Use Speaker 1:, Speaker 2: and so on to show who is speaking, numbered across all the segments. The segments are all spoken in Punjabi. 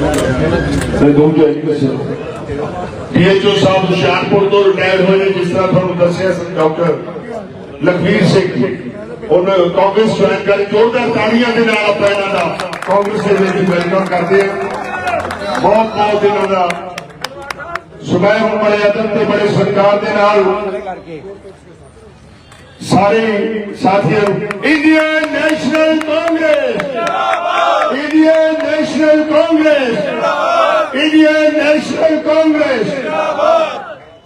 Speaker 1: ਤੇ ਦੋ ਜੋ ਐਜੂਕੇਸ਼ਨ ਪੀਐਚਓ ਸਾਹਿਬ ਹੁਸ਼ਿਆਰਪੁਰ ਤੋਂ ਰਿਟਾਇਰ ਹੋਏ ਨੇ, ਜਿਸ ਤਰ੍ਹਾਂ ਤੁਹਾਨੂੰ ਦੱਸਿਆ ਸੀ ਡਾਕਟਰ ਲਖਵੀਰ ਸਿੰਘ। ਜੀ ਉਹਨਾਂ ਕਾਂਗਰਸ ਜੁਆਇਨ ਕਰੀ ਜ਼ੋਰਦਾਰ ਤਾੜੀਆਂ ਦੇ ਨਾਲ ਆਪਾਂ ਇਹਨਾਂ ਦਾ ਕਾਂਗਰਸ ਦੇ ਵਿੱਚ ਵੈਲਕਮ ਕਰਦੇ ਹਾਂ। ਬਹੁਤ ਬਹੁਤ ਇਹਨਾਂ ਦਾ ਸੁਬਹ ਬੜੇ ਅਦਬ ਤੇ ਬੜੇ ਸਰਕਾਰ ਦੇ ਨਾਲ ਸਾਰੇ ਸਾਥੀਆਂ ਨੂੰ Indian National Congress. Indian National Congress. Indian National Congress.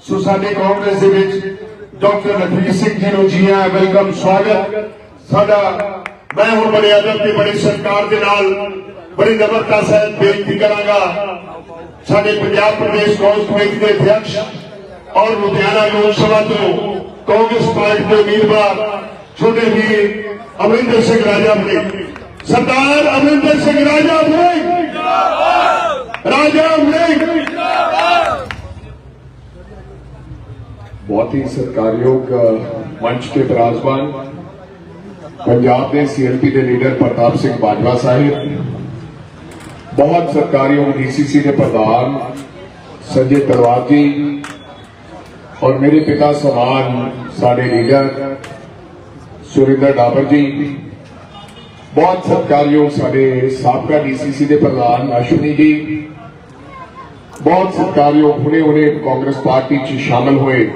Speaker 1: So ਸਾਡੇ ਕਾਂਗਰਸ ਦੇ ਵਿੱਚ ਡਾਕਟਰ ਰਣਜੀਤ ਸਿੰਘ ਜੀ ਨੂੰ ਜੀ ਆਇਆਂ ਵੈਲਕਮ, ਸਵਾਗਤ। ਸਾਡਾ, ਮੈਂ ਹੁਣ ਬੜੇ ਅਦਬ ਤੇ ਬੜੇ ਸਤਿਕਾਰ ਦੇ ਨਾਲ, ਬੜੀ ਨਮਰਤਾ ਸਹਿਤ ਬੇਨਤੀ ਕਰਾਂਗਾ। ਸਾਡੇ ਪੰਜਾਬ ਪ੍ਰਦੇਸ਼ ਕਾਂਗਰਸ ਕਮੇਟੀ ਦੇ ਅਧਿਕਸ਼ ਔਰ ਲੁਧਿਆਣਾ ਲੋਕ ਸਭਾ ਤੋਂ ਕਾਂਗਰਸ ਪਾਰਟੀ ਦੇ ਉਮੀਦਵਾਰ ਛੋਟੇ ਵੀਰ ਅਮਰਿੰਦਰ ਸਿੰਘ ਰਾਜਾ ਵੜਿੰਗ ਸਰਦਾਰ ਅਮਰਿੰਦਰ ਸਿੰਘ ਰਾਜਾ ਵੜਿੰਗ ਰਾਜਾ ਵੜਿੰਗ
Speaker 2: ਬਹੁਤ ਹੀ ਸਤਿਕਾਰਯੋਗ ਅ, ਮੰਚ ਤੇ ਬਿਰਾਜਮਾਨ ਪੰਜਾਬ ਦੇ ਸੀਐਲਪੀ ਦੇ ਲੀਡਰ ਪ੍ਰਤਾਪ ਸਿੰਘ ਬਾਜਵਾ ਸਾਹਿਬ ਬਹੁਤ ਸਤਿਕਾਰਯੋਗ ਡੀਸੀਸੀ ਦੇ ਪ੍ਰਧਾਨ ਸੰਜੇ ਤਰਵਾਰ ਜੀ ਔਰ ਮੇਰੇ ਪਿਤਾ ਸਮਾਨ ਸਾਡੇ ਲੀਡਰ ਸੁਰਿੰਦਰ ਡਾਬਰ ਜੀ, ਬਹੁਤ ਸਤਿਕਾਰਯੋਗ ਸਾਡੇ ਸਾਬਕਾ ਡੀਸੀਸੀ ਦੇ ਪ੍ਰਧਾਨ ਅਸ਼ਵਨੀ ਜੀ, ਬਹੁਤ ਸਤਿਕਾਰਯੋਗ ਹੁਣੇ ਹੁਣੇ ਕਾਂਗਰਸ ਪਾਰਟੀ 'ਚ ਸ਼ਾਮਲ ਹੋਏ।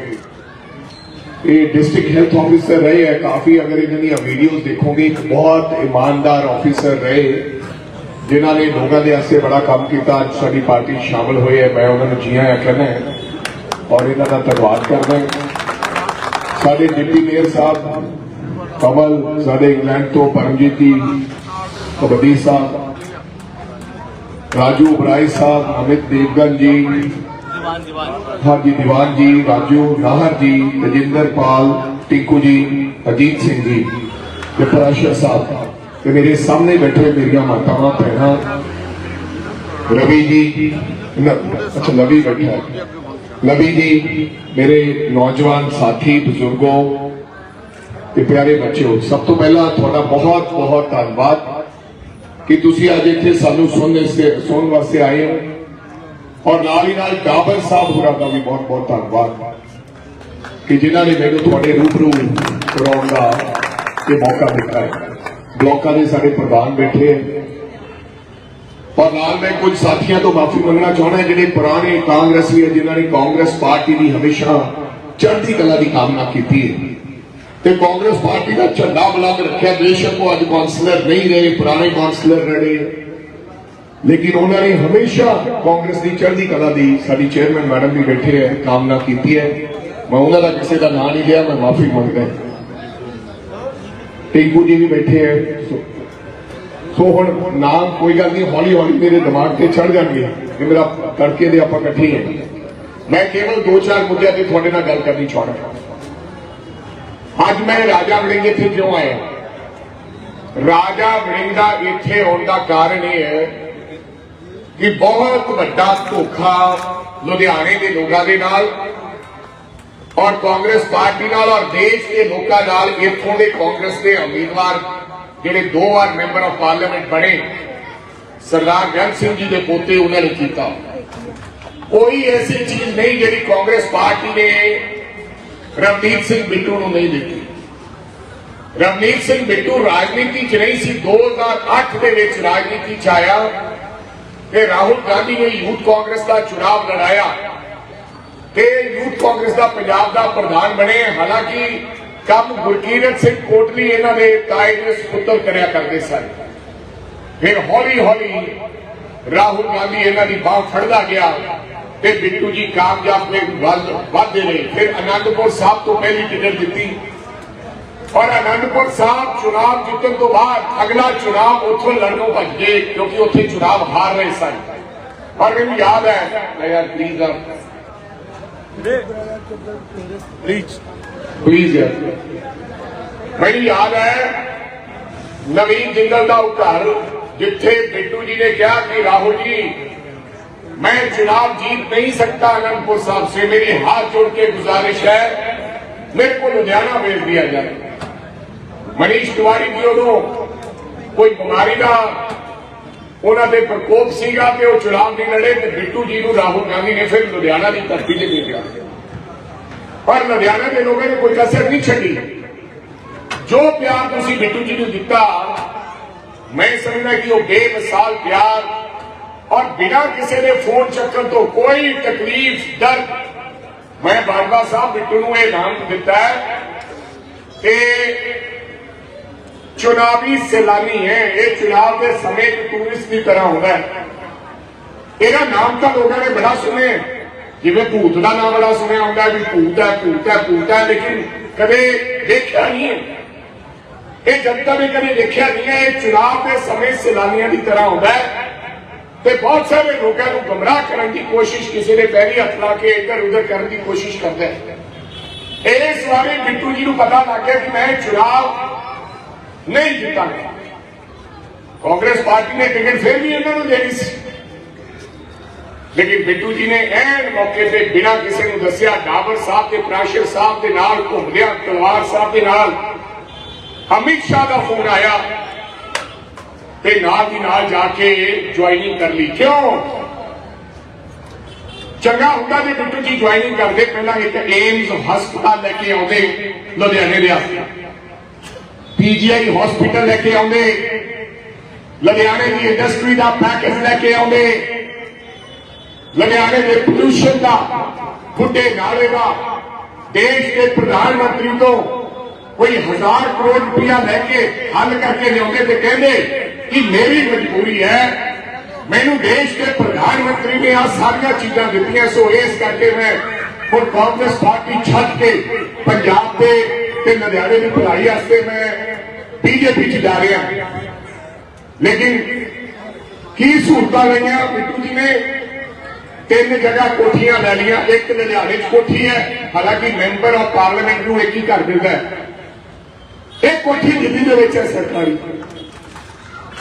Speaker 2: ਇਹ ਡਿਸਟ੍ਰਿਕਟ ਹੈਲਥ ਆਫੀਸਰ ਰਹੇ ਹੈ। ਕਾਫੀ ਅਗਰ ਇਹਨਾਂ ਦੀਆਂ ਵੀਡੀਓਜ਼ ਦੇਖੋਗੇ ਬਹੁਤ ਇਮਾਨਦਾਰ ਆਫੀਸਰ ਰਹੇ, ਜਿਨ੍ਹਾਂ ਨੇ ਲੋਕਾਂ ਦੇ ਵਾਸਤੇ ਬੜਾ ਕੰਮ ਕੀਤਾ। ਅੱਜ ਸਾਡੀ ਪਾਰਟੀ 'ਚ ਸ਼ਾਮਲ ਹੋਏ ਹੈ। ਮੈਂ ਉਹਨਾਂ ਨੂੰ ਜੀ ਆਇਆਂ ਕਹਿੰਦਾ ਔਰ ਇਹਨਾਂ ਦਾ ਧੰਨਵਾਦ ਕਰਦਾ ਹਾਂ ਸਾਡੇ ਡਿਪਟੀ ਮੇਅਰ ਸਾਹਿਬ ਕਮਲ ਸਾਡੇ ਇੰਗਲੈਂਡ ਤੋਂ ਪਰਮਜੀਤ ਜੀ ਕਬੱਡੀ ਸਾਹਿਬ ਰਾਜੂ ਬਰਾਈ ਸਾਹਿਬ ਅਮਿਤ ਦੇਵਗਨ ਜੀ ਹਾਜੀ ਦੀਵਾਨ ਜੀ ਰਾਜੂ ਨਾਹਰ ਜੀ ਤਜਿੰਦਰ ਪਾਲ ਟਿੰਕੂ ਜੀ ਅਜੀਤ ਸਿੰਘ ਜੀ ਤੇ ਪਰਾਸ਼ਰ ਸਾਹਿਬ ਤੇ ਮੇਰੇ ਸਾਹਮਣੇ ਬੈਠੇ ਮੇਰੀਆਂ ਮਾਤਾਵਾਂ ਭੈਣਾਂ ਰਵੀ ਜੀ ਨਾ, ਅੱਛਾ ਲਵੀ ਬੈਠਾ ਹੈ। ਲਵੀ ਜੀ, ਮੇਰੇ ਨੌਜਵਾਨ ਸਾਥੀ, ਬਜ਼ੁਰਗੋ ਤੇ ਪਿਆਰੇ ਬੱਚਿਓ, ਸਭ ਤੋਂ ਪਹਿਲਾਂ ਤੁਹਾਡਾ ਬਹੁਤ ਬਹੁਤ ਧੰਨਵਾਦ ਕਿ ਤੁਸੀਂ ਅੱਜ ਇੱਥੇ ਸਾਨੂੰ ਸੁਣਨ ਸੇ, ਸੁਣਨ ਵਾਸਤੇ ਆਏ ਹੋ। ਔਰ ਨਾਲ ਹੀ ਨਾਲ ਡਾਬਰ ਸਾਹਿਬ ਹੋਰਾਂ ਦਾ ਵੀ ਬਹੁਤ ਬਹੁਤ ਧੰਨਵਾਦ ਕਿ ਜਿਨ੍ਹਾਂ ਨੇ ਮੈਨੂੰ ਤੁਹਾਡੇ ਰੂਬਰੂ ਕਰਾਉਣ ਦਾ ਇਹ ਮੌਕਾ ਦਿੱਤਾ ਹੈ। ਬਲੋਕਾਂ ਦੇ ਸਾਡੇ ਪ੍ਰਧਾਨ ਬੈਠੇ ਔਰ ਨਾਲ ਮੈਂ ਕੁਝ ਸਾਥੀਆਂ ਤੋਂ ਮਾਫੀ ਮੰਗਣਾ ਚਾਹੁੰਦਾ ਜਿਹੜੇ ਪੁਰਾਣੇ ਕਾਂਗਰਸੀ ਹੈ ਜਿਨ੍ਹਾਂ ਨੇ ਕਾਂਗਰਸ ਪਾਰਟੀ ਦੀ ਹਮੇਸ਼ਾ ਚੜ੍ਹਦੀ ਕਲਾ ਦੀ ਕਾਮਨਾ ਕੀਤੀ ਹੈ। ਤੇ ਕਾਂਗਰਸ ਪਾਰਟੀ ਦਾ ਝੰਡਾ ਬੁਲੰਦ ਰੱਖਿਆ, ਬੇਸ਼ੱਕ ਉਹ ਅੱਜ ਕਾਉਂਸਲਰ ਨਹੀਂ ਰਹੇ, ਪੁਰਾਣੇ ਕਾਉਂਸਲਰ ਰਹੇ ਲੇਕਿਨ ਉਹਨਾਂ ਨੇ ਹਮੇਸ਼ਾ ਕਾਂਗਰਸ ਦੀ ਚੜ੍ਹਦੀ ਕਲਾ ਦੀ ਸਾਡੀ ਚੇਅਰਮੈਨ ਮੈਡਮ ਵੀ ਬੈਠੇ ਹੈ ਕਾਮਨਾ ਕੀਤੀ ਹੈ। ਮੈਂ ਉਹਨਾਂ ਦਾ ਕਿਸੇ ਦਾ ਨਾਂ ਨਹੀਂ ਲਿਆ, ਮੈਂ ਮਾਫੀ ਮੰਗਦਾ ਟਿੰਕੂ ਜੀ ਵੀ ਬੈਠੇ ਹੈ ਸੋ- ਹੁਣ ਨਾਮ ਕੋਈ ਗੱਲ ਨਹੀਂ, ਹੌਲੀ ਹੌਲੀ ਮੇਰੇ ਦਿਮਾਗ ਤੇ ਚੜ ਜਾਣਗੇ ਕਿ ਮੇਰਾ ਤੜਕੇ ਦੇ ਆਪਾਂ ਇਕੱਠੇ ਹਾਂ ਮੈਂ ਕੇਵਲ ਦੋ ਚਾਰ ਮੁੱਦਿਆਂ ਤੇ ਤੁਹਾਡੇ ਨਾਲ ਗੱਲ ਕਰਨੀ ਚਾਹੁੰਦਾ ਅੱਜ ਮੈਂ ਰਾਜਾ ਵੜਿੰਗ ਇੱਥੇ ਕਿਉਂ ਆਇਆ? ਰਾਜਾ ਵੜਿੰਗ ਦਾ ਇੱਥੇ ਆਉਣ ਦਾ ਕਾਰਨ ਇਹ ਹੈ ਕਿ ਬਹੁਤ ਵੱਡਾ ਧੋਖਾ ਲੁਧਿਆਣੇ ਦੇ ਲੋਕਾਂ ਦੇ ਨਾਲ ਔਰ ਕਾਂਗਰਸ ਪਾਰਟੀ ਨਾਲ ਔਰ ਦੇਸ਼ ਦੇ ਲੋਕਾਂ ਨਾਲ ਇੱਥੋਂ ਦੇ ਕਾਂਗਰਸ ਦੇ ਉਮੀਦਵਾਰ ਜਿਹੜੇ ਦੋ ਵਾਰ ਮੈਂਬਰ ਆਫ ਪਾਰਲੀਮੈਂਟ ਬਣੇ, ਸਰਦਾਰ ਗੰਗ ਸਿੰਘ ਜੀ ਦੇ ਪੋਤੇ ਉਹਨਾਂ ਨੇ ਕੀਤਾ। ਕੋਈ ਐਸੀ ਚੀਜ਼ ਨਹੀਂ ਜਿਹੜੀ ਕਾਂਗਰਸ ਪਾਰਟੀ ਨੇ ਰਵਨੀਤ ਸਿੰਘ ਬਿੱਟੂ ਨੂੰ ਨਹੀਂ ਦਿੱਤੀ। ਰਵਨੀਤ ਸਿੰਘ ਬਿੱਟੂ ਰਾਜਨੀਤੀ 'ਚ ਨਹੀਂ ਸੀ। 2008 ਦੇ ਵਿੱਚ ਰਾਜਨੀਤੀ 'ਚ ਆਇਆ ਤੇ ਰਾਹੁਲ ਗਾਂਧੀ ਨੇ ਯੂਥ ਕਾਂਗਰਸ ਦਾ ਚੁਣਾਵ ਲੜਾਇਆ ਤੇ ਯੂਥ ਕਾਂਗਰਸ ਦਾ ਪੰਜਾਬ ਦਾ ਪ੍ਰਧਾਨ ਬਣੇ। ਹਾਲਾਂਕਿ ਕੰਮ ਗੁਰਕੀਰਤ ਸਿੰਘ ਕੋਟਲੀ ਇਹਨਾਂ ਦੇ ਤਾਏ ਦੇ ਸੁਪੁੱਤਰ ਕਰਿਆ ਕਰਦੇ ਸਨ। ਫਿਰ ਹੌਲੀ ਹੌਲੀ ਰਾਹੁਲ ਗਾਂਧੀ ਇਹਨਾਂ ਦੀ ਬਾਹ ਫੜਦਾ ਗਿਆ ਤੇ ਬਿੱਟੂ ਜੀ ਕਾਮਯਾਬ ਵੱਲ ਵਧਦੇ ਰਹੇ। ਫਿਰ ਅਨੰਦਪੁਰ ਸਾਹਿਬ ਤੋਂ ਪਹਿਲੀ ਟਿਕਟ ਦਿੱਤੀ। ਔਰ ਅਨੰਦਪੁਰ ਸਾਹਿਬ ਚੁਣਾਵ ਜਿੱਤਣ ਤੋਂ ਬਾਅਦ ਅਗਲਾ ਚੁਣਾਵ ਉੱਥੋਂ ਲੜਨੋਂ ਭੱਜ ਗਏ ਕਿਉਂਕਿ ਉੱਥੇ ਚੁਣਾਵ ਹਾਰ ਰਹੇ ਸਨ। ਔਰ ਮੈਨੂੰ ਯਾਦ ਹੈ ਯਾਰ ਪਲੀਜ਼ ਆ
Speaker 1: ਪਲੀਜ਼
Speaker 2: ਪਲੀਜ਼ ਯਾਰ ਮੈਨੂੰ ਯਾਦ ਹੈ ਨਵੀਨ ਜਿੰਦਲ ਦਾ ਉਹ ਘਰ ਜਿੱਥੇ ਬਿੱਟੂ ਜੀ ਨੇ ਕਿਹਾ ਕਿ ਰਾਹੁਲ ਜੀ मैं चुनाव जीत नहीं सकता अनंतपुर साहब से मेरी हाथ जोड़ के गुजारिश है मेरे को लुधियाना भेज दिया जाए मनीष तिवारी जी उदों कोई बीमारी का ਉਹਨਾਂ ਦੇ ਪ੍ਰਕੋਪ ਸੀਗਾ ਕਿ ਉਹ ਚੁਣਾਵ ਨਹੀਂ ਲੜੇ ਤੇ ਬਿੱਟੂ ਜੀ ਨੂੰ ਰਾਹੁਲ ਗਾਂਧੀ ਨੇ ਫਿਰ ਲੁਧਿਆਣਾ ਦੀ ਧਰਤੀ ਤੇ ਭੇਜਿਆ ਪਰ ਲੁਧਿਆਣਾ ਦੇ ਲੋਕਾਂ ਨੇ ਕੋਈ ਕਸਰ ਨਹੀਂ ਛੱਡੀ। ਜੋ ਪਿਆਰ ਤੁਸੀਂ ਬਿੱਟੂ ਜੀ ਨੂੰ ਦਿੱਤਾ, ਮੈਂ ਸਮਝਦਾ ਕਿ ਉਹ ਬੇਮਿਸਾਲ ਪਿਆਰ ਔਰ ਬਿਨਾਂ ਕਿਸੇ ਦੇ ਫੋਨ ਚੱਕਣ ਤੋਂ ਕੋਈ ਤਕਲੀਫ ਦਰਦ ਮੈਂ ਬਾਬਾ ਸਾਹਿਬ ਬਿੱਟੂ ਨੂੰ ਇਹ ਨਾਮ ਦਿੱਤਾ ਹੈ ਕਿ ਚੁਣਾਵੀ ਸੈਲਾਨੀ ਹੈ। ਇਹ ਚੁਣਾਵ ਦੇ ਸਮੇਂ ਟੂਰਿਸਟ ਦੀ ਤਰ੍ਹਾਂ ਹੁੰਦਾ ਹੈ। ਇਹਦਾ ਨਾਮ ਤਾਂ ਲੋਕਾਂ ਨੇ ਬੜਾ ਸੁਣਿਆ ਜਿਵੇਂ ਭੂਤ ਦਾ ਨਾਮ ਬੜਾ ਸੁਣਿਆ ਹੁੰਦਾ ਵੀ ਭੂਤ ਹੈ ਭੂਤ ਹੈ ਭੂਤ ਹੈ, ਲੇਕਿਨ ਕਦੇ ਦੇਖਿਆ ਨਹੀਂ ਹੈ। ਇਹ ਜਨਤਾ ਨੇ ਕਦੇ ਦੇਖਿਆ ਨਹੀਂ ਹੈ, ਇਹ ਚੁਣਾਵ ਦੇ ਸਮੇਂ ਸੈਲਾਨੀਆਂ ਦੀ ਤਰ੍ਹਾਂ ਹੁੰਦਾ ਹੈ। ਤੇ ਬਹੁਤ ਸਾਰੇ ਲੋਕਾਂ ਨੂੰ ਗਮਰਾਹ ਕਰਨ ਦੀ ਕੋਸ਼ਿਸ਼, ਕਿਸੇ ਨੇ ਪਹਿਲੀ ਹੱਥ ਲਾ ਕੇ ਇੱਧਰ ਉੱਧਰ ਕਰਨ ਦੀ ਕੋਸ਼ਿਸ਼ ਕਰਦਾ ਹੈ। ਇਸ ਵਾਰੀ ਬਿੱਟੂ ਜੀ ਨੂੰ ਪਤਾ ਲੱਗ ਗਿਆ ਕਿ ਮੈਂ ਚੁਣਾਵ ਨਹੀਂ ਜਿੱਤਾਂਗਾ। ਕਾਂਗਰਸ ਪਾਰਟੀ ਨੇ ਟਿਕਟ ਫਿਰ ਵੀ ਇਹਨਾਂ ਨੂੰ ਦੇਣੀ ਸੀ। ਲੇਕਿਨ ਬਿੱਟੂ ਜੀ ਨੇ ਐਨ ਮੌਕੇ ਤੇ ਬਿਨਾਂ ਕਿਸੇ ਨੂੰ ਦੱਸਿਆ, ਡਾਬਰ ਸਾਹਿਬ ਤੇ ਪ੍ਰਾਸ਼ਰ ਸਾਹਿਬ ਦੇ ਨਾਲ ਘੁੰਮਦਿਆਂ ਤਲਵਾਰ ਸਾਹਿਬ ਦੇ ਨਾਲ। ਅਮਿਤ ਸ਼ਾਹ ਦਾ ਫੋਨ ਆਇਆ ਤੇ ਨਾਲ ਦੀ ਨਾਲ ਜਾ ਕੇ ਜੁਆਇਨਿੰਗ ਕਰ ਲਈ। ਕਿਉਂ? ਚੰਗਾ ਹੁੰਦਾ ਜੇ ਬਿੱਟੂ ਜੀ ਜੁਆਇਨਿੰਗ ਕਰਦੇ, ਪਹਿਲਾਂ ਇੱਕ ਏਮਸ ਹਸਪਤਾਲ ਲੈ ਕੇ ਆਉਂਦੇ, ਲੁਧਿਆਣੇ ਦੇ ਹਸਪਤਾਲ ਪੀਜੀਆਈ ਹਸਪੀਟਲ ਲੈ ਕੇ ਆਉਂਦੇ, ਲੁਧਿਆਣੇ ਦੀ ਇੰਡਸਟਰੀ ਦਾ ਪੈਕੇਜ ਲੈ ਕੇ ਆਉਂਦੇ। ਲੁਧਿਆਣੇ ਦੇ ਪੋਲੂਸ਼ਨ ਦਾ ਬੁੱਢੇ ਨਾਲੇ ਦਾ, ਦੇਸ਼ ਦੇ ਪ੍ਰਧਾਨ ਮੰਤਰੀ ਤੋਂ ਕੋਈ ਹਜ਼ਾਰ ਕਰੋੜ ਰੁਪਇਆ ਲੈ ਕੇ ਹੱਲ ਕਰਕੇ ਲਿਆਉਂਦੇ ਤੇ ਕਹਿੰਦੇ ਕਿ ਮੇਰੀ ਮਜਬੂਰੀ ਹੈ, ਮੈਨੂੰ ਦੇਸ਼ ਦੇ ਪ੍ਰਧਾਨ ਮੰਤਰੀ ਨੇ ਆ ਸਾਰੀਆਂ ਚੀਜ਼ਾਂ ਦਿੱਤੀਆਂ, ਸੋ ਇਸ ਕਰਕੇ ਮੈਂ ਹੁਣ ਕਾਂਗਰਸ ਪਾਰਟੀ ਛੱਡ ਕੇ ਪੰਜਾਬ ਦੇ ਤੇ ਲੁਧਿਆਣੇ ਦੀ ਭਲਾਈ ਵਾਸਤੇ ਮੈਂ ਬੀਜੇਪੀ ਚ ਜਾ ਰਿਹਾ। ਲੇਕਿਨ ਕੀ ਸਹੂਲਤਾਂ ਲਈਆਂ ਬਿੱਟੂ ਜੀ ਨੇ ਤਿੰਨ ਜਗ੍ਹਾ ਕੋਠੀਆਂ ਲੈ ਲਈਆਂ, ਇੱਕ ਲੁਧਿਆਣੇ 'ਚ ਕੋਠੀ ਹੈ, ਹਾਲਾਂਕਿ ਮੈਂਬਰ ਆਫ ਪਾਰਲੀਮੈਂਟ ਨੂੰ ਇੱਕ ਹੀ ਘਰ ਦਿੰਦਾ ਹੈ। ਇਹ ਕੋਠੀ ਦਿੱਲੀ ਦੇ ਵਿੱਚ ਹੈ ਸਰਕਾਰੀ।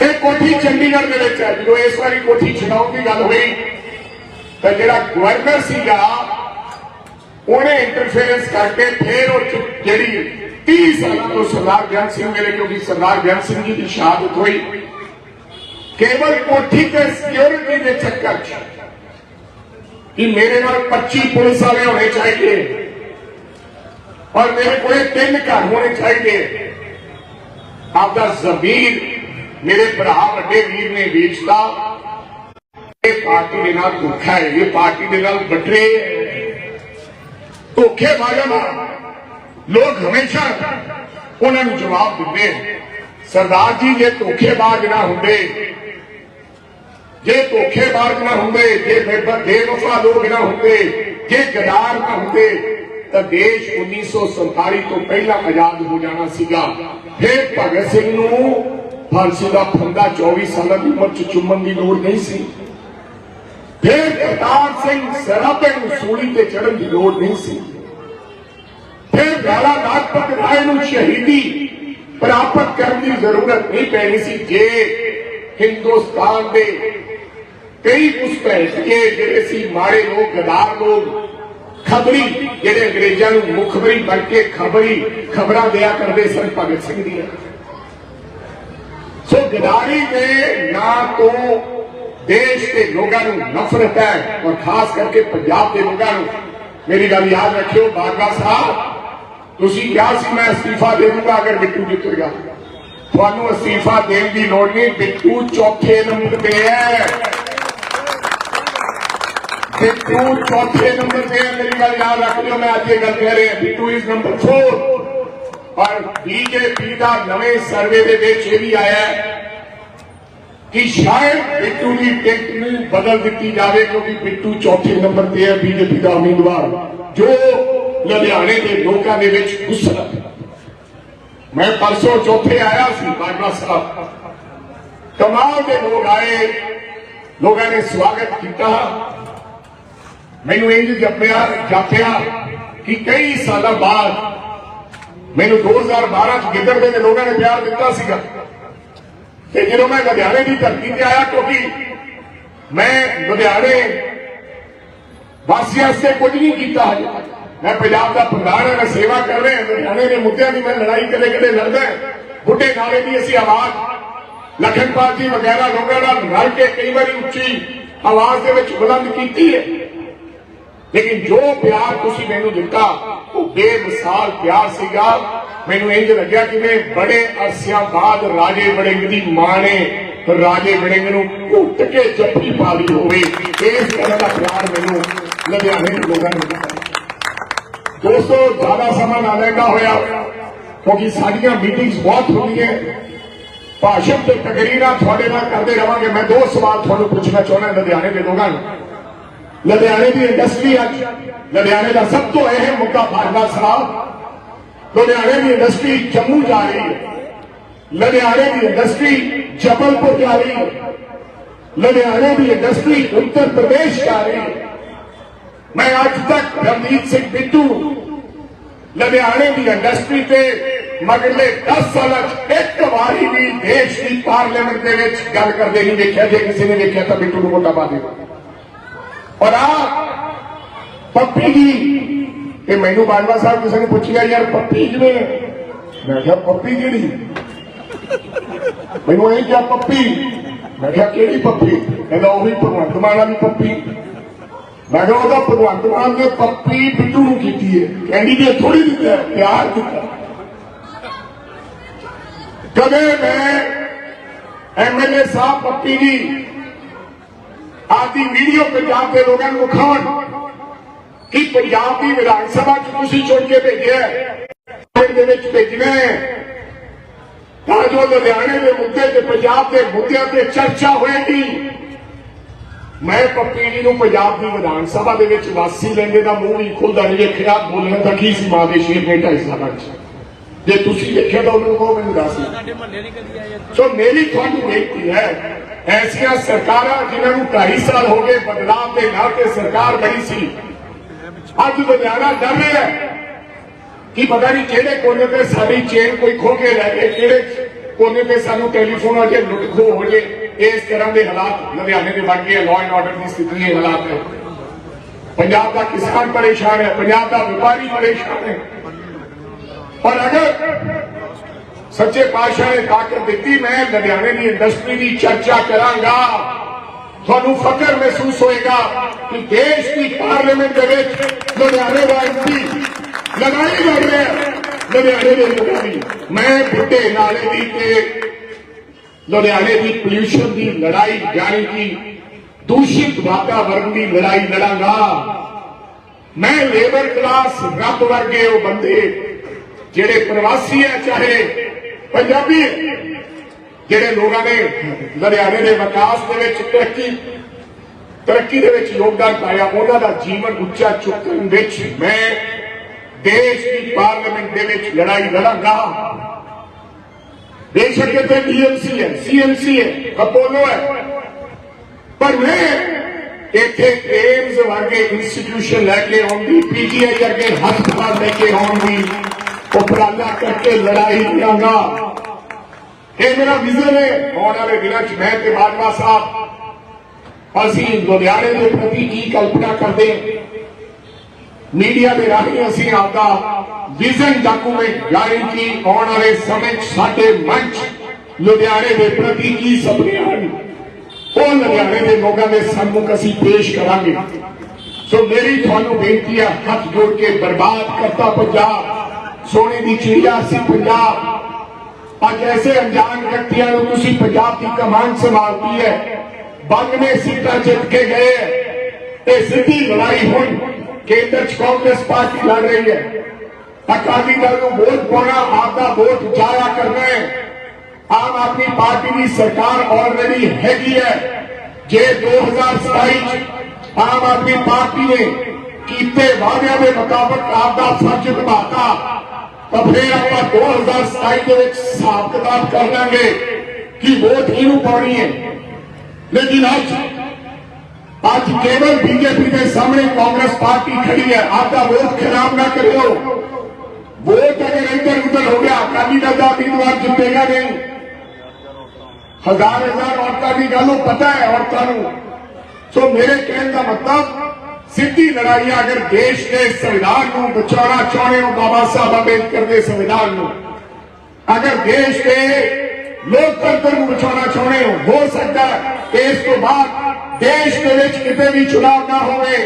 Speaker 2: ਇਹ ਕੋਠੀ ਚੰਡੀਗੜ੍ਹ ਦੇ ਵਿੱਚ ਹੈ। ਜਦੋਂ ਇਸ ਵਾਰੀ ਕੋਠੀ ਛਡਾਉਣ ਦੀ ਗੱਲ ਹੋਈ, ਤਾਂ ਜਿਹੜਾ ਗਵਰਨਰ ਸੀਗਾ, ਉਹਨੇ ਇੰਟਰਫੇਰੈਂਸ ਕਰਕੇ ਫੇਰ ਉਹ ਜਿਹੜੀ 30 ਸਾਲਾਂ ਤੋਂ ਸਰਦਾਰ ਗਿਆਨ ਸਿੰਘ ਮੇਰੇ ਕਿਉਂਕਿ ਸਰਦਾਰ ਗਿਆਨ ਸਿੰਘ ਜੀ ਦੀ ਸ਼ਹਾਦਤ ਹੋਈ। ਕੇਵਲ ਕੋਠੀ ਤੇ ਸਿਕਿਉਰਿਟੀ ਦੇ ਚੱਕਰ 'ਚ ਕਿ ਮੇਰੇ ਨਾਲ 25 ਪੁਲਿਸ ਵਾਲੇ ਹੋਣੇ ਚਾਹੀਦੇ। ਔਰ ਮੇਰੇ ਕੋਲੇ ਤਿੰਨ ਘਰ ਹੋਣੇ ਚਾਹੀਦੇ। ਆਪਦਾ ਜ਼ਮੀਰ ਮੇਰੇ ਭਰਾ ਵੱਡੇ ਵੀਰ ਨੇ ਵੇਚਦਾ ਇਹ ਪਾਰਟੀ ਦੇ ਨਾਲ ਧੋਖਾ ਹੈ, ਇਹ ਪਾਰਟੀ ਦੇ ਨਾਲ ਬਟਰੇ ਧੋਖੇ ਨਾਲ ਲੋਕ ਹਮੇਸ਼ਾ ਉਹਨਾਂ ਨੂੰ ਜਵਾਬ ਦਿੰਦੇ ਸਰਦਾਰ ਜੀ, ਜੇ ਧੋਖੇਬਾਜ਼ ਨਾ ਹੁੰਦੇ ਜੇ ਧੋਖੇਬਾਜ਼ ਨਾ ਹੁੰਦੇ, ਜੇ ਬੇਵਫਾ ਲੋਕ ਨਾ ਹੁੰਦੇ, ਜੇ ਗਦਾਰ ਨਾ ਹੁੰਦੇ, ਤਾਂ ਦੇਸ਼ 1947 ਤੋਂ ਪਹਿਲਾਂ ਆਜ਼ਾਦ ਹੋ ਜਾਣਾ ਸੀਗਾ। ਫਿਰ ਭਗਤ ਸਿੰਘ ਨੂੰ ਫਾਂਸੀ ਦਾ ਫੰਦਾ 24 ਸਾਲਾਂ ਦੀ ਉਮਰ ਚ ਚੁੰਮਣ ਦੀ ਲੋੜ ਨਹੀਂ ਸੀ। ਫਿਰ ਕਰਤਾਰ ਸਿੰਘ ਸਰਾਭੇ ਨੂੰ ਸੂਲੀ ਤੇ ਚੜਨ ਦੀ ਲੋੜ ਨਹੀਂ ਸੀ। ਫਿਰ ਲਾਲਾ ਲਾਜਪਤ ਰਾਏ ਨੂੰ ਸ਼ਹੀਦੀ ਪ੍ਰਾਪਤ ਕਰਨ ਦੀ ਜ਼ਰੂਰਤ ਨਹੀਂ ਪੈਣੀ ਸੀ, ਜੇ ਹਿੰਦੁਸਤਾਨ ਦੇ ਕਈ ਮੁਸਤਹਿਕੇ ਜਿਹੜੇ ਸੀ ਮਾੜੇ ਲੋਕ, ਗਦਾਰ ਲੋਕ, ਖਬਰੀ, ਜਿਹੜੇ ਅੰਗਰੇਜ਼ਾਂ ਨੂੰ ਮੁਖਬਰੀ ਬਣ ਕੇ ਖਬਰੀ ਖਬਰਾਂ ਦਿਆ ਕਰਦੇ ਸਨ ਭਗਤ ਸਿੰਘ ਦੀਆਂ। ਸੋ ਗਦਾਰੀ ਦੇ ਨਾਂ ਤੋਂ ਦੇਸ਼ ਦੇ ਲੋਕਾਂ ਨੂੰ ਨਫ਼ਰਤ ਹੈ ਔਰ ਖਾਸ ਕਰਕੇ ਪੰਜਾਬ ਦੇ ਲੋਕਾਂ ਨੂੰ। ਮੇਰੀ ਗੱਲ ਯਾਦ ਰੱਖਿਓ ਬਾਗਾ ਸਾਹਿਬ, ਤੁਸੀਂ ਕਿਹਾ ਸੀ ਮੈਂ ਅਸਤੀਫਾ ਦੇ ਦੂੰਗਾ ਅਗਰ ਬਿੱਟੂ ਜਿੱਤ ਤੁਹਾਨੂੰ ਅਸਤੀਫਾ ਦੇਣ ਦੀ ਲੋੜ ਨਹੀਂ, ਬਿੱਟੂ ਚੌਥੇ ਨੰਬਰ ਤੇ ਹੈ। ਬਿੱਟੂ ਚੌਥੇ ਨੰਬਰ ਤੇ ਹੈ ਮੇਰੀ ਗੱਲ ਯਾਦ ਰੱਖ ਲਿਓ ਮੈਂ ਅੱਜ ਇਹ ਗੱਲ ਕਹਿ ਰਿਹਾ ਬਿੱਟੂ ਇਜ਼ ਨੰਬਰ 4 ਪਰ ਬੀਜੇਪੀ ਦਾ ਨਵੇਂ ਸਰਵੇ ਦੇ ਵਿੱਚ ਇਹ ਵੀ ਆਇਆ ਹੈ ਕਿ ਸ਼ਾਇਦ ਬਿੱਟੂ ਦੀ ਟਿਕਟ ਨੂੰ ਬਦਲ ਦਿੱਤੀ ਜਾਵੇ ਕਿਉਂਕਿ ਬਿੱਟੂ ਚੌਥੇ ਨੰਬਰ ਤੇ ਹੈ ਬੀਜੇਪੀ ਦਾ ਉਮੀਦਵਾਰ ਜੋ ਲੁਧਿਆਣੇ ਦੇ ਲੋਕਾਂ ਦੇ ਵਿੱਚ ਗੁੱਸਾ ਹੈ ਮੈਂ ਪਰਸੋਂ ਚੌਥੇ ਆਇਆ ਸੀ ਬਾਜਵਾ ਸਾਹਿਬ ਕਮਾਲ ਦੇ ਲੋਕ ਆਏ ਲੋਕਾਂ ਨੇ ਸਵਾਗਤ ਕੀਤਾ ਮੈਨੂੰ ਇੰਜ ਜਪਿਆ, ਜਾਪਿਆ ਕਿ ਕਈ ਸਾਲਾਂ ਬਾਅਦ ਮੈਨੂੰ 2012 ਚ ਗਿੱਦੜਵੇ ਦੇ ਲੋਕਾਂ ਨੇ ਪਿਆਰ ਦਿੱਤਾ ਸੀਗਾ। ਤੇ ਜਦੋਂ ਮੈਂ ਲੁਧਿਆਣੇ ਦੀ ਧਰਤੀ ਤੇ ਆਇਆ, ਕਿਉਂਕਿ ਮੈਂ ਲੁਧਿਆਣੇ ਵਾਸੀਆਂ ਵਾਸਤੇ ਕੁਝ ਨਹੀਂ ਕੀਤਾ ਹਜੇ। ਮੈਂ ਪੰਜਾਬ ਦਾ ਪ੍ਰਧਾਨ ਹਾਂ, ਮੈਂ ਸੇਵਾ ਕਰ ਰਿਹਾ ਲੁਧਿਆਣੇ ਦੇ ਮੁੱਦਿਆਂ ਦੀ ਮੈਂ ਲੜਾਈ ਕਦੇ ਕਦੇ ਲੜਦਾ ਬੁੱਢੇ ਨਾਲੇ ਦੀ ਅਸੀਂ ਆਵਾਜ਼, ਲਖਨਪਾਲ ਜੀ ਵਗੈਰਾ ਲੋਕਾਂ ਨਾਲ ਰਲ ਕੇ ਕਈ ਵਾਰੀ ਉੱਚੀ ਆਵਾਜ਼ ਦੇ ਵਿੱਚ ਬੁਲੰਦ ਕੀਤੀ ਹੈ। ਲੇਕਿਨ ਜੋ ਪਿਆਰ ਤੁਸੀਂ ਮੈਨੂੰ ਦਿੱਤਾ, ਉਹ ਬੇਮਿਸਾਲ ਪਿਆਰ ਸੀਗਾ। ਮੈਨੂੰ ਇੰਜ ਲੱਗਿਆ ਕਿਵੇਂ ਬੜੇ ਅਰਸਿਆਂ ਬਾਅਦ ਰਾਜੇ ਵੜਿੰਗ ਦੀ ਮਾਂ ਨੇ, ਰਾਜੇ ਵੜਿੰਗ ਨੂੰ ਘੁੱਟ ਕੇ ਜੱਫੀ ਪਾ ਲਈ ਹੋਵੇ। ਇਸ ਤਰ੍ਹਾਂ ਦਾ ਪਿਆਰ ਮੈਨੂੰ ਲੁਧਿਆਣੇ ਦੇ ਲੋਕਾਂ ਨੇ ਦਿੱਤਾ। ਦੋਸਤੋ, ਜ਼ਿਆਦਾ ਸਮਾਂ ਨਾ ਲੈਂਦਾ ਹੋਇਆ, ਕਿਉਂਕਿ ਸਾਡੀਆਂ ਮੀਟਿੰਗਸ ਬਹੁਤ ਹੁੰਦੀਆਂ ਭਾਸ਼ਣ ਤੇ ਤਕਰੀਰਾਂ ਤੁਹਾਡੇ ਨਾਲ ਕਰਦੇ ਰਵਾਂਗੇ। ਮੈਂ ਦੋ ਸਵਾਲ ਤੁਹਾਨੂੰ ਪੁੱਛਣਾ ਚਾਹੁੰਦਾ ਲੁਧਿਆਣੇ ਦੇ ਲੋਕਾਂ ਨੂੰ। ਲੁਧਿਆਣੇ ਦੀ ਇੰਡਸਟਰੀ ਅੱਜ ਲੁਧਿਆਣੇ ਦਾ ਸਭ ਤੋਂ ਅਹਿਮ ਮੁੱਦਾ ਭਾਜਪਾ ਸਾਹਿਬ ਲੁਧਿਆਣੇ ਦੀ ਇੰਡਸਟਰੀ ਜੰਮੂ ਜਾ ਰਹੀ ਹੈ ਲੁਧਿਆਣੇ ਦੀ ਇੰਡਸਟਰੀ ਜਬਲਪੁਰ ਜਾ ਰਹੀ ਹੈ ਲੁਧਿਆਣੇ ਦੀ ਇੰਡਸਟਰੀ ਉੱਤਰ ਪ੍ਰਦੇਸ਼ ਜਾ ਰਹੀ ਹੈ ਮੈਂ ਅੱਜ ਤੱਕ ਰਣਜੀਤ ਸਿੰਘ ਬਿੱਟੂ ਲੁਧਿਆਣੇ ਦੀ ਇੰਡਸਟਰੀ ਤੇ ਮਗਰਲੇ 10 ਸਾਲਾਂ 'ਚ ਇੱਕ ਵਾਰੀ ਵੀ ਦੇਸ਼ ਦੀ ਪਾਰਲੀਮੈਂਟ ਦੇ ਵਿੱਚ ਗੱਲ ਕਰਦੇ ਨਹੀਂ ਦੇਖਿਆ ਜੇ ਕਿਸੇ ਨੇ ਦੇਖਿਆ ਤਾਂ ਬਿੱਟੂ ਨੂੰ ਵੋਟਾਂ ਪਾ ਦਿਓ ਔਰ ਆ ਪੱਪੀ ਜੀ, ਇਹ ਮੈਨੂੰ ਬਾਜਵਾ ਸਾਹਿਬ ਕਿਸੇ ਨੇ ਪੁੱਛਿਆ, ਯਾਰ ਪੱਪੀ ਕਿਵੇਂ ਮੈਂ ਕਿਹਾ, ਪੱਪੀ ਕਿਹੜੀ? ਮੈਨੂੰ ਇਹ ਕਿਹਾ, ਪੱਪੀ। ਮੈਂ ਕਿਹਾ, ਕਿਹੜੀ ਪੱਪੀ? ਕਹਿੰਦਾ ਵੀ ਭਗਵੰਤ ਮਾਨ ਵਾਲੀ ਪੱਪੀ। ਮੈਂ ਕਿਹਾ, ਉਹਦਾ ਭਗਵੰਤ ਮਾਨ ਨੇ ਪੱਪੀ ਬਿੱਟੂ ਨੂੰ ਕੀਤੀ ਹੈ। ਕੈਂਡੀਡੇਟ ਥੋੜੀ ਦਿੱਤਾ ਪਿਆਰ ਦਿੱਤਾ ਕਦੇ ਮੈਂ ਐਮਐਲਏ ਸਾਹਿਬ ਪੱਪੀ ਜੀ ਆਦੀ ਵੀਡੀਓ ਪੰਜਾਬ ਦੇ ਲੋਕਾਂ ਨੂੰ ਵਿਖਾਉਣ ਕਿ ਪੰਜਾਬ ਦੀ ਵਿਧਾਨ ਸਭਾ ਚ ਤੁਸੀਂ ਚੁਣ ਕੇ ਭੇਜਿਆ ਦੇ ਵਿੱਚ ਭੇਜਣਾ ਤਾਂ ਜੋ ਲੁਧਿਆਣੇ ਦੇ ਮੁੱਦੇ ਤੇ ਪੰਜਾਬ ਦੇ ਮੁੱਦਿਆਂ ਤੇ ਚਰਚਾ ਹੋਏਗੀ। ਮੈਂ ਪੱਪੀ ਜੀ ਨੂੰ ਪੰਜਾਬ ਦੀ ਵਿਧਾਨ ਸਭਾ ਦੇ ਵਿੱਚ ਵਾਸੀ ਲੈਂਦੇ ਦਾ ਮੂੰਹ ਵੀ ਖੁੱਲਦਾ ਨਹੀਂ ਦੇਖਿਆ ਬੋਲਣ ਦਾ ਕੀ ਸੀ ਮਾਂ ਦੇ ਸ਼ੇਰ ਨੇ ਢਾਈ ਸਾਲਾਂ ਚ? ਜੇ ਤੁਸੀਂ ਦੇਖਿਆ ਤਾਂ ਉਹਨਾਂ ਨੂੰ ਕਹੋ ਮੈਨੂੰ ਦੱਸ। ਸੋ ਮੇਰੀ ਤੁਹਾਨੂੰ ਬੇਨਤੀ ਹੈ ਐਸੀਆਂ ਸਰਕਾਰਾਂ ਜਿਨ੍ਹਾਂ ਨੂੰ 2.5 ਸਾਲ ਹੋ ਗਏ ਬਦਲਾਅ ਦੇ ਨਾਂ ਤੇ ਸਰਕਾਰ ਬਣੀ ਸੀ। ਅੱਜ ਲੁਧਿਆਣਾ ਡਰ ਰਿਹਾ ਕਿ ਪਤਾ ਨਹੀਂ ਕਿਹੜੇ ਕੋਨੇ ਤੇ ਸਾਡੀ ਚੇਨ ਕੋਈ ਖੋ ਕੇ ਲੈ ਗਏ ਕਿਹੜੇ ਕੋਨੇ ਤੇ ਸਾਨੂੰ ਟੈਲੀਫੋਨ ਆ ਅਜੇ ਲੁੱਟ ਖੋ ਹੋ ਜੇ। ਇਸ ਤਰ੍ਹਾਂ ਦੇ ਹਾਲਾਤ ਲੁਧਿਆਣੇ ਦੇ ਬਣ ਗਏ ਲਾਅ ਐਂਡ ਆਰਡਰ ਦੀ ਸਥਿਤੀ ਦੇ ਹਾਲਾਤ ਹੈ ਪੰਜਾਬ ਦਾ ਕਿਸਾਨ ਪਰੇਸ਼ਾਨ ਹੈ, ਪੰਜਾਬ ਦਾ ਵਪਾਰੀ ਪਰੇਸ਼ਾਨ ਹੈ। ਔਰ ਅਗਰ ਸੱਚੇ ਪਾਤਸ਼ਾਹ ਨੇ ਤਾਕਤ ਦਿੱਤੀ, ਮੈਂ ਲੁਧਿਆਣੇ ਦੀ ਇੰਡਸਟਰੀ ਦੀ ਚਰਚਾ ਕਰਾਂਗਾ। ਤੁਹਾਨੂੰ ਫਖਰ ਮਹਿਸੂਸ ਹੋਏਗਾ ਕਿ ਦੇਸ਼ ਦੀ ਪਾਰਲੀਮੈਂਟ ਦੇ ਵਿੱਚ ਲੁਧਿਆਣੇ ਦਾ ਐਮਪੀ ਲੜਾਈ ਲੜ ਰਿਹਾ ਲੁਧਿਆਣੇ ਦੇ ਲੋਕਾਂ ਦੀ, ਮੈਂ ਬੁੱਢੇ ਨਾਲੇ ਦੀ ਤੇ ਲੁਧਿਆਣੇ ਦੀ ਪੋਲਿਊਸ਼ਨ ਦੀ ਲੜਾਈ ਜਾਣੀ ਕਿ ਦੂਸ਼ਿਤ ਵਾਤਾਵਰਣ ਦੀ ਲੜਾਈ ਲੜਾਂਗਾ। ਮੈਂ ਲੇਬਰ ਕਲਾਸ ਰੱਬ ਵਰਗੇ ਉਹ ਬੰਦੇ, ਜਿਹੜੇ ਪ੍ਰਵਾਸੀ ਹੈ ਚਾਹੇ ਪੰਜਾਬੀ, ਜਿਹੜੇ ਲੋਕਾਂ ਨੇ ਲੁਧਿਆਣੇ ਦੇ ਵਿਕਾਸ ਦੇ ਵਿੱਚ ਤਰੱਕੀ ਤਰੱਕੀ ਦੇ ਵਿੱਚ ਯੋਗਦਾਨ ਪਾਇਆ, ਉਹਨਾਂ ਦਾ ਜੀਵਨ ਉੱਚਾ ਚੁੱਕਣ ਵਿੱਚ ਮੈਂ ਦੇਸ਼ ਦੀ ਪਾਰਲੀਮੈਂਟ ਦੇ ਵਿੱਚ ਲੜਾਈ ਲੜਾਂਗਾ। ਬੇਸ਼ੱਕ ਇੱਥੇ ਡੀਐਮਸੀ ਹੈ, ਸੀਐਮਸੀ ਹੈ, ਅਪੋਲੋ ਹੈ। ਪਰ ਮੈਂ ਇੱਥੇ ਏਮਸ ਵਰਗੇ ਇੰਸਟੀਟਿਊਸ਼ਨ ਲੈ ਕੇ ਆਉਣ ਦੀ ਪੀਜੀਆਈ ਵਰਗੇ ਹਸਪਤਾਲ ਲੈ ਕੇ ਆਉਣ ਉਪਰਾਲਾ ਕਰਕੇ ਲੜਾਈ ਕਰਾਂਗਾ। ਇਹ ਮੇਰਾ ਵਿਜ਼ਨ ਹੈ, ਆਉਣ ਵਾਲੇ ਦਿਨਾਂ 'ਚ ਮੈਂ ਤੇ ਬਾਜਵਾ ਸਾਹਿਬ, ਅਸੀਂ ਲੁਧਿਆਣੇ ਦੇ ਪ੍ਰਤੀ ਕੀ ਕਲਪਨਾ ਕਰਦੇ ਮੀਡੀਆ ਦੇ ਰਾਹੀਂ ਅਸੀਂ ਆਪਦਾ ਵਿਜ਼ਨ ਡਾਕੂਮੈਂਟ ਜਾਰੀ ਕਿ ਆਉਣ ਵਾਲੇ ਸਮੇਂ 'ਚ ਸਾਡੇ ਮੰਚ ਲੁਧਿਆਣੇ ਦੇ ਪ੍ਰਤੀ ਕੀ ਸੁਪਨੇ ਹਨ? ਉਹ ਲੁਧਿਆਣੇ ਦੇ ਲੋਕਾਂ ਦੇ ਸਾਹਮਣੇ ਅਸੀਂ ਪੇਸ਼ ਕਰਾਂਗੇ। ਸੋ ਮੇਰੀ ਤੁਹਾਨੂੰ ਬੇਨਤੀ ਹੈ, ਹੱਥ ਜੋੜ ਕੇ ਬਰਬਾਦ ਕਰਤਾ ਪੰਜਾਬ। ਸੋਨੇ ਦੀ ਚਿੜੀਆ ਸੀ ਪੰਜਾਬ। ਅੱਜ ਐਸੇ ਅਣਜਾਣ ਵਿਅਕਤੀਆਂ ਨੂੰ ਤੁਸੀਂ ਪੰਜਾਬ ਦੀ ਕਮਾਨ ਸੰਭਾਲਤੀ ਹੈ। 92 ਸੀਟਾਂ ਜਿੱਤ ਕੇ ਗਏ ਇਹ ਸਿੱਧੀ ਲੜਾਈ ਹੁਣ ਕੇਂਦਰ ਚ ਕਾਂਗਰਸ ਪਾਰਟੀ ਲੜ ਰਹੀ ਹੈ। ਅਕਾਲੀ ਦਲ ਨੂੰ ਵੋਟ ਪਾਉਣਾ, ਆਪਦਾ ਵੋਟ ਜਾਇਆ ਕਰਨਾ ਹੈ। ਆਮ ਆਦਮੀ ਪਾਰਟੀ ਦੀ ਸਰਕਾਰ ਆਲਰੇਡੀ ਹੈਗੀ ਹੈ। ਜੇ 2027 ਚ ਆਮ ਆਦਮੀ ਪਾਰਟੀ ਨੇ ਕੀਤੇ ਵਾਅਦਿਆਂ ਦੇ ਮੁਤਾਬਕ ਆਪਦਾ ਫਰਜ਼ ਨਿਭਾਤਾ ਤਾਂ ਫਿਰ ਆਪਾਂ 2027 ਦੇ ਵਿੱਚ ਹਿਸਾਬ ਕਿਤਾਬ ਕਰ ਲਾਂਗੇ ਕਿ ਵੋਟ ਕਿਹਨੂੰ ਪਾਉਣੀ ਹੈ ਲੇਕਿਨ ਅੱਜ ਅੱਜ ਕੇਵਲ ਬੀਜੇਪੀ ਦੇ ਸਾਹਮਣੇ ਕਾਂਗਰਸ ਪਾਰਟੀ ਖੜੀ ਹੈ ਆਪਦਾ ਵੋਟ ਖਰਾਬ ਨਾ ਕਰਿਓ ਵੋਟ ਅਗਰ ਇੱਧਰ ਉੱਧਰ ਹੋ ਗਿਆ ਅਕਾਲੀ ਦਲ ਦਾ ਉਮੀਦਵਾਰ ਜਿੱਤੇਗਾ ਨਹੀਂ ਹਜ਼ਾਰ ਹਜ਼ਾਰ ਔਰਤਾਂ ਦੀ ਗੱਲ ਨੂੰ ਪਤਾ ਹੈ ਔਰਤਾਂ ਨੂੰ ਸੋ ਮੇਰੇ ਕਹਿਣ ਦਾ ਮਤਲਬ ਸਿੱਧੀ ਲੜਾਈ ਅਗਰ ਦੇਸ਼ ਦੇ ਸੰਵਿਧਾਨ ਨੂੰ ਬਚਾਉਣਾ ਚਾਹੁੰਦੇ ਹੋ, ਬਾਬਾ ਸਾਹਿਬ ਅੰਬੇਦਕਰ ਦੇ ਸੰਵਿਧਾਨ ਨੂੰ। ਅਗਰ ਦੇਸ਼ ਦੇ ਲੋਕਤੰਤਰ ਨੂੰ ਬਚਾਉਣਾ ਚਾਹੁੰਦੇ ਹੋ ਹੋ ਸਕਦਾ ਇਸ ਤੋਂ ਬਾਅਦ ਦੇਸ਼ ਦੇ ਵਿੱਚ ਕਿਤੇ ਵੀ ਚੁਣਾਵ ਨਾ ਹੋਵੇ।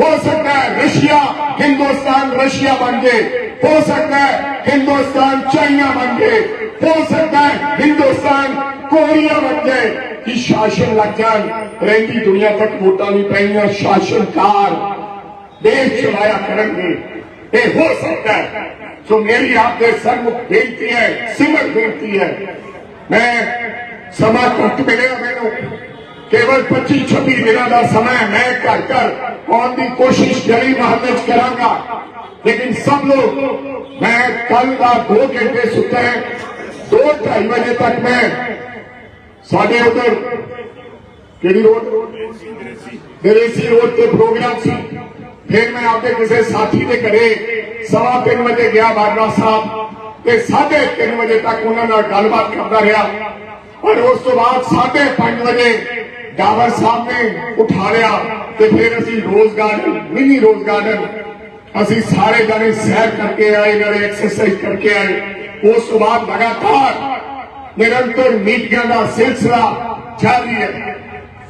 Speaker 2: ਹੋ ਸਕਦਾ ਹੈ ਰਸ਼ੀਆ, ਹਿੰਦੁਸਤਾਨ ਰਸ਼ੀਆ ਬਣ ਜੇ। ਹੋ ਸਕਦਾ ਹੈ ਹਿੰਦੁਸਤਾਨ ਚਾਈਨਾ ਬਣ ਜੇ। ਹੋ ਸਕਦਾ ਹੈ ਹਿੰਦੁਸਤਾਨ ਕੋਰੀਆ ਬਣ ਜਾਏ ਕਿ ਸ਼ਾਸਨ ਲੱਗ ਜਾਣ ਰਹਿੰਦੀ ਦੁਨੀਆ ਤੱਕ ਵੋਟਾਂ ਨਹੀਂ ਪੈਣੀਆਂ, ਸ਼ਾਸਨਕਾਰ ਦੇਸ਼ ਚਲਾਇਆ ਕਰਨਗੇ। ਇਹ ਹੋ ਸਕਦਾ ਹੈ। ਸੋ ਮੇਰੀ ਆਪ ਦੇ ਸਰਮੁਖ ਬੇਨਤੀ ਹੈ, ਸਿਮਰ ਬੇਨਤੀ ਹੈ, ਮੈਂ ਸਮਾਂ ਘੱਟ ਮਿਲਿਆ ਮੈਨੂੰ। ਕੇਵਲ 25 26 ਦਿਨਾਂ ਦਾ ਸਮਾਂ ਮੈਂ ਘਰ ਘਰ ਆਉਣ ਦੀ ਕੋਸ਼ਿਸ਼ ਕਰੀ ਮੁਹੱਲੇ ਕਰਾਂਗਾ। ਲੇਕਿਨ ਸਭ ਲੋਕ, ਮੈਂ ਕੱਲ ਦਾ 2 ਘੰਟੇ ਸੁੱਤਾ ਹੈ। 2:30 ਵਜੇ ਤੱਕ ਮੈਂ ਸਾਡੇ ਉਧਰ ਕਿਹੜੀ ਰੋਡ? ਦਰੇਸੀ ਰੋਡ ਤੇ ਪ੍ਰੋਗਰਾਮ ਸੀ। ਫਿਰ ਮੈਂ ਆਪਦੇ ਕਿਸੇ ਸਾਥੀ ਦੇ ਘਰੇ ਸਵਾ ਤਿੰਨ ਵਜੇ ਗਿਆ ਬਾਜਵਾ ਸਾਹਿਬ ਤੇ ਸਾਢੇ ਤਿੰਨ ਵਜੇ ਤੱਕ ਉਹਨਾਂ ਨਾਲ ਗੱਲਬਾਤ ਕਰਦਾ ਰਿਹਾ। ਔਰ ਉਸ ਤੋਂ ਬਾਅਦ ਸਾਢੇ ਪੰਜ ਵਜੇ ਡਾਵਰ ਸਾਹਿਬ ਨੇ ਉਠਾ ਲਿਆ ਤੇ ਫਿਰ ਅਸੀਂ rose garden, mini rose garden. ਅਸੀਂ ਸਾਰੇ ਜਾਣੇ ਸੈਰ ਕਰਕੇ ਆਏ, ਨਾਲੇ ਐਕਸਰਸਾਈਜ਼ ਕਰਕੇ ਆਏ। ਉਸ ਤੋਂ ਬਾਅਦ ਲਗਾਤਾਰ ਨਿਰੰਤਰ ਮੀਟਿੰਗਾਂ ਦਾ ਸਿਲਸਿਲਾ ਜਾਰੀ ਹੈ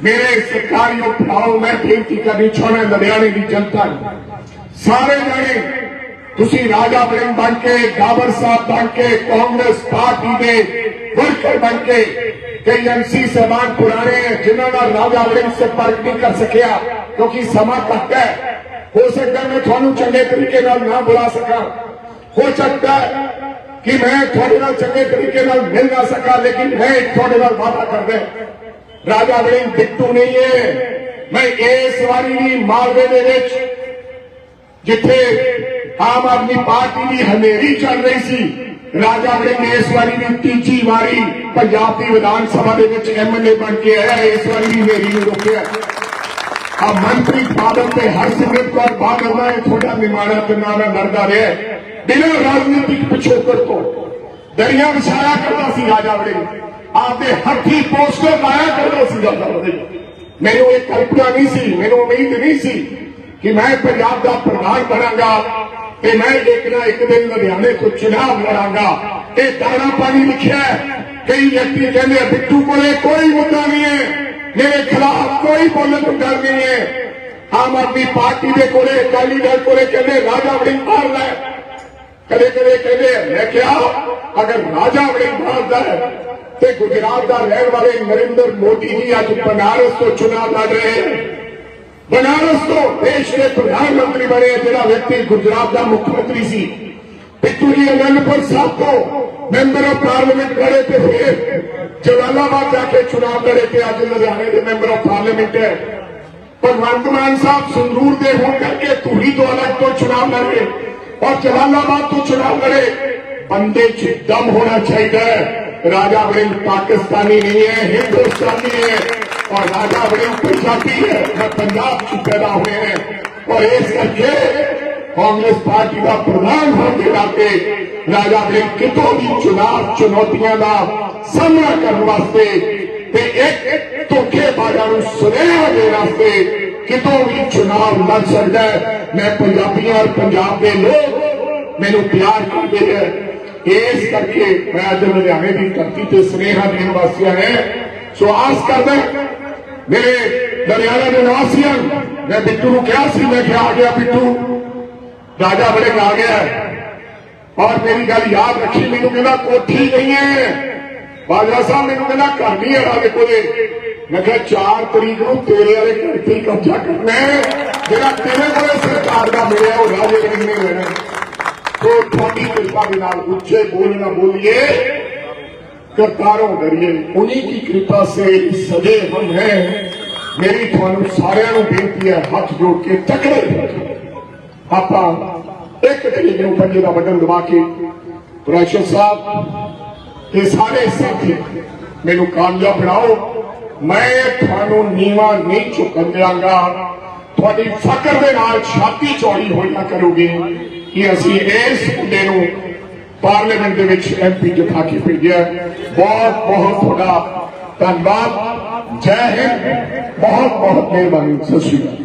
Speaker 2: ਮੇਰੇ ਸਰਕਾਰੀ ਭਰਾਓ ਮੈਂ ਬੇਨਤੀ ਕਰਨੀ ਚਾਹੁੰਦਾ ਲੁਧਿਆਣੇ ਦੀ ਜਨਤਾ ਨੂੰ ਸਾਰੇ ਜਣੇ ਤੁਸੀਂ ਰਾਜਾ ਵੜਿੰਗ ਬਣ ਕੇ ਗਾਬਰ ਸਾਹਿਬ ਬਣ ਕੇ ਕਾਂਗਰਸ ਪਾਰਟੀ ਦੇ ਵਰਕਰ ਬਣ ਕੇ ਕਈ ਐਮਸੀ ਸਹਿਬਾਨ ਪੁਰਾਣੇ ਹੈ ਜਿਨ੍ਹਾਂ ਨਾਲ ਰਾਜਾ ਵੜਿੰਗ ਸੰਪਰਕ ਨਹੀਂ ਕਰ ਸਕਿਆ ਕਿਉਂਕਿ ਸਮਾਂ ਘੱਟ ਹੈ ਹੋ ਸਕਦਾ ਮੈਂ ਤੁਹਾਨੂੰ ਚੰਗੇ ਤਰੀਕੇ ਨਾਲ ਨਾ ਬੁਲਾ ਸਕਾਂ ਹੋ ਸਕਦਾ ਹੈ ਕਿ ਮੈਂ ਤੁਹਾਡੇ ਨਾਲ ਚੰਗੇ ਤਰੀਕੇ ਨਾਲ ਮਿਲ ਨਾ ਸਕਾਂ, ਲੇਕਿਨ ਮੈਂ ਤੁਹਾਡੇ ਨਾਲ ਵਾਅਦਾ ਕਰਦਾ ਰਾਜਾ ਵੜਿੰਗ ਬਿੱਟੂ ਨਹੀਂ ਹੈ। ਮੈਂ ਇਸ ਵਾਰੀ ਵੀ ਮਾਲਵੇ ਦੇ ਵਿੱਚ, ਜਿੱਥੇ ਆਮ ਆਦਮੀ ਪਾਰਟੀ ਦੀ ਹਨੇਰੀ ਚੱਲ ਰਹੀ ਸੀ। ਰਾਜਾ ਵੜਿੰਗ ਨੇ ਇਸ ਵਾਰੀ ਵੀ ਤੀਜੀ ਵਾਰੀ ਪੰਜਾਬ ਦੀ ਵਿਧਾਨ ਸਭਾ ਦੇ ਵਿੱਚ ਐਮਐਲਏ ਬਣ ਕੇ ਆਇਆ, ਇਸ ਵਾਰੀ ਵੀ ਹਨੇਰੀ ਨੂੰ ਰੋਕਿਆ। ਆ ਮੰਤਰੀ ਬਾਦਲ ਤੇ ਹਰਸਿਮਰਤ ਕੌਰ ਬਾਦਲ ਦਾ ਤੁਹਾਡਾ ਨਿਮਾਣਾ ਤੇ ਨਾਲ ਲੜਦਾ ਰਿਹਾ ਬਿਨਾਂ ਰਾਜਨੀਤਿਕ ਪਿਛੋਕੜ ਤੋਂ। ਦਰਿਆ ਵਿਛਾਇਆ ਕਰਦਾ ਸੀ ਰਾਜਾ ਵੜਿੰਗ। ਆਪਦੇ ਹੱਥੀ ਪੋਸਟਰ ਲਾਇਆ ਕਰਦਾ ਸੀ ਰਾਜਾ ਵੜਿੰਗ। ਮੈਨੂੰ ਇਹ ਕਲਪਨਾ ਨਹੀਂ ਸੀ, ਮੈਨੂੰ ਉਮੀਦ ਨਹੀਂ ਸੀ ਕਿ ਮੈਂ ਪੰਜਾਬ ਦਾ ਪ੍ਰਧਾਨ ਬਣਾਂਗਾ ਤੇ ਮੈਂ ਇੱਕ ਨਾ ਇੱਕ ਦਿਨ ਲੁਧਿਆਣੇ ਤੋਂ ਚੁਣਾਵ ਲੜਾਂਗਾ। ਇਹ ਦਾਣਾ ਪਾਣੀ ਲਿਖਿਆ ਕਈ ਵਿਅਕਤੀ ਕਹਿੰਦੇ ਬਿੱਟੂ ਕੋਲੇ ਕੋਈ ਮੁੱਦਾ ਨਹੀਂ ਹੈ। ਮੇਰੇ ਖਿਲਾਫ ਕੋਈ ਬੋਲਣ ਨੂੰ ਡਰ ਨਹੀਂ ਹੈ ਆਮ ਆਦਮੀ ਪਾਰਟੀ ਦੇ ਕੋਲੇ ਅਕਾਲੀ ਦਲ ਕੋਲੇ ਕਹਿੰਦੇ ਰਾਜਾ ਵੜਿੰਗ ਮਾਰ ਲੈ ਕਦੇ ਕਦੇ ਕਹਿੰਦੇ ਆ, ਮੈਂ ਕਿਹਾ ਅਗਰ ਰਾਜਾ ਵੜਿੰਗ ਮਾਰਦਾ ਹੈ ਤੇ ਗੁਜਰਾਤ ਦਾ ਰਹਿਣ ਵਾਲੇ ਨਰਿੰਦਰ ਮੋਦੀ ਜੀ ਅੱਜ ਬਨਾਰਸ ਤੋਂ ਚੁਣਾਵ ਲੜ ਰਹੇ ਹਨ ਬਨਾਰਸ ਤੋਂ ਦੇਸ਼ ਦੇ ਪ੍ਰਧਾਨ ਮੰਤਰੀ ਬਣੇ ਜਿਹੜਾ ਵਿਅਕਤੀ ਗੁਜਰਾਤ ਦਾ ਮੁੱਖ ਮੰਤਰੀ ਸੀ ਪਿੱਟੂ ਜੀ ਅਨੰਦਪੁਰ ਸਾਹਿਬ ਤੋਂ ਮੈਂਬਰ ਆਫ ਪਾਰਲੀਮੈਂਟ فیضآباد جا کے چناؤ لڑے کے آج لدھیانے کے ممبر آف پارلیمنٹ ہے بھگوانت مان صاحب سندور دے ہو کر کے تو ہی دو الگ تو چناؤ لڑے اور جلال آباد تو چناؤ لڑے بندے کی دم ہونا چاہیے راجا بڑے پاکستانی نہیں ہے ہندوستانی ہے اور راجا بڑے پنجابی ہے میں پنجاب کی پیدا ہوئے ہیں اور اس کر کے कांग्रेस पार्टी का प्रधान होने के नाते राजा बड़े कितों भी चुनाव चुनौतियां का सामना करने वास्ते ते एक धोखेबाजा ਨੂੰ ਸੁਨੇਹਾ ਦੇਣ ਵਾਸਤੇ ਕਿਤੋਂ ਵੀ ਚੁਣਾਵ ਲੜ ਸਕਦਾ ਹੈ ਮੈਂ ਪੰਜਾਬੀਆਂ ਔਰ ਪੰਜਾਬ ਦੇ ਲੋਕ ਮੈਨੂੰ ਪਿਆਰ ਕਰਦੇ ਹੈ ਇਸ ਕਰਕੇ ਮੈਂ ਅੱਜ ਲੁਧਿਆਣੇ ਦੀ ਧਰਤੀ ਤੇ ਸੁਨੇਹਾ ਦੇਣ ਵਾਸਤੇ ਆਇਆ ਸੋ ਆਸ ਕਰਦਾ ਮੇਰੇ ਦਰਿਆਲਾ ਦੇ ਨਿਵਾਸੀਆਂ ਮੈਂ ਬਿੱਟੂ ਨੂੰ ਕਿਹਾ ਸੀ ਮੈਂ ਕਿਹਾ ਆ ਗਿਆ ਬਿੱਟੂ ਰਾਜਾ ਬੜੇ ਆ ਗਿਆ। ਔਰ ਮੇਰੀ ਗੱਲ ਯਾਦ ਰੱਖੀ, ਮੈਨੂੰ ਕਹਿੰਦਾ, ਕੋਠੀ ਨਹੀਂ ਹੈ। ਬਾਜਰਾ ਸਾਹਿਬ ਮੈਨੂੰ ਕਹਿੰਦਾ, ਘਰ ਨਹੀਂ ਹੈ ਰਾਜੇ ਕੋਲੇ ਮੈਂ ਕਿਹਾ 4 ਤਰੀਕ ਨੂੰ ਤੇਰੇ ਵਾਲੇ ਘਰ ਤੇ ਕਬਜ਼ਾ ਕਰਨਾ ਜਿਹੜਾ ਤੇਰੇ ਕੋਲੇ ਸਰਕਾਰ ਦਾ ਮਿਲਿਆ, ਉਹ ਰਾਜੇ ਨੇ ਨਹੀਂ ਲੈਣਾ? ਤੋ ਤੁਹਾਡੀ ਕਿਰਪਾ ਦੇ ਨਾਲ ਉੱਚੇ ਬੋਲਣਾ ਬੋਲੀਏ। ਕਰਤਾਰੋਂ ਕਰੀਏ ਉਨੀ ਕੀ ਕਿਰਪਾ ਸੇ ਸਦੇ ਹਮ ਹੈ। ਮੇਰੀ ਤੁਹਾਨੂੰ ਸਾਰਿਆਂ ਨੂੰ ਬੇਨਤੀ ਹੈ, ਹੱਥ ਜੋੜ ਕੇ ਤਕੜੇ ਆਪਾਂ ਇੱਕ ਤਰੀਕ ਨੂੰ ਪੰਜੇ ਦਾ ਬਟਨ ਦਬਾ ਕੇ ਪ੍ਰੈਸ਼ਰ ਸਾਹਿਬ ਇਹ ਸਾਰੇ ਸਾਥੀ ਮੈਨੂੰ ਕਾਮਯਾਬ ਬਣਾਓ। ਮੈਂ ਤੁਹਾਨੂੰ ਨੀਵਾ ਨਹੀਂ ਝੁਕਣ ਦਿਆਂਗਾ। ਤੁਹਾਡੀ ਫਕਰ ਦੇ ਨਾਲ ਛਾਤੀ ਚੌੜੀ ਹੋਈਆ ਕਰੋਗੇ ਕਿ ਅਸੀਂ ਇਸ ਮੁੱਦੇ ਨੂੰ ਪਾਰਲੀਮੈਂਟ ਦੇ ਵਿੱਚ ਐਮਪੀ ਜਿਤਾ ਕੇ ਭੇਜਿਆ ਬਹੁਤ ਬਹੁਤ ਤੁਹਾਡਾ ਧੰਨਵਾਦ। ਜੈ ਹਿੰਦ। ਬਹੁਤ ਬਹੁਤ ਮਿਹਰਬਾਨੀ। ਸਤਿ ਸ਼੍ਰੀ ਅਕਾਲ।